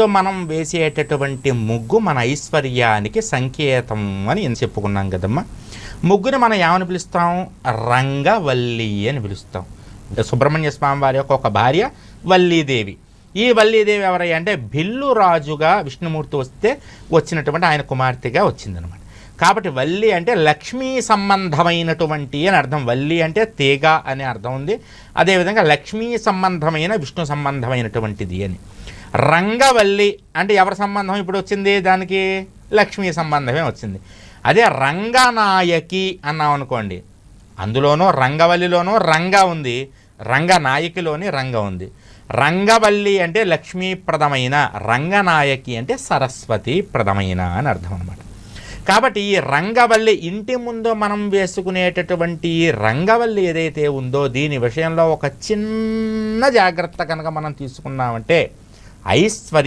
మనం వేసేటటువంటి ముగ్గు మన ఐశ్వర్యానికి సంకేతం అని నేను చెప్పుకున్నాం కదమ్మా. ముగ్గుని మనం ఏమని పిలుస్తాం? రంగవల్లి అని పిలుస్తాం. అంటే సుబ్రహ్మణ్య స్వామి వారి యొక్క ఒక భార్య వల్లీదేవి. ఈ వల్లీదేవి ఎవరయ్యా అంటే బిల్లు రాజుగా విష్ణుమూర్తి వస్తే వచ్చినటువంటి ఆయన కుమార్తెగా వచ్చిందనమాట. కాబట్టి వల్లి అంటే లక్ష్మీ సంబంధమైనటువంటి అని అర్థం. వల్లి అంటే తీగ అనే అర్థం ఉంది. అదేవిధంగా లక్ష్మీ సంబంధమైన విష్ణు సంబంధమైనటువంటిది అని. రంగవల్లి అంటే ఎవరి సంబంధం ఇప్పుడు వచ్చింది? దానికి లక్ష్మీ సంబంధమే వచ్చింది. అదే రంగనాయకి అన్నాం అనుకోండి. అందులోనూ రంగవల్లిలోనూ రంగ ఉంది. రంగనాయకిలోని రంగ ఉంది. రంగవల్లి అంటే లక్ష్మీప్రదమైన రంగనాయకి అంటే సరస్వతి ప్రదమైన అని అర్థం అనమాట కాబట్టి ఈ రంగవల్లి ఇంటి ముందు మనం వేసుకునేటటువంటి రంగవల్లి ఏదైతే ఉందో దీని విషయంలో ఒక చిన్న జాగ్రత్త కనుక మనం తీసుకున్నామంటే ఐశ్వర్య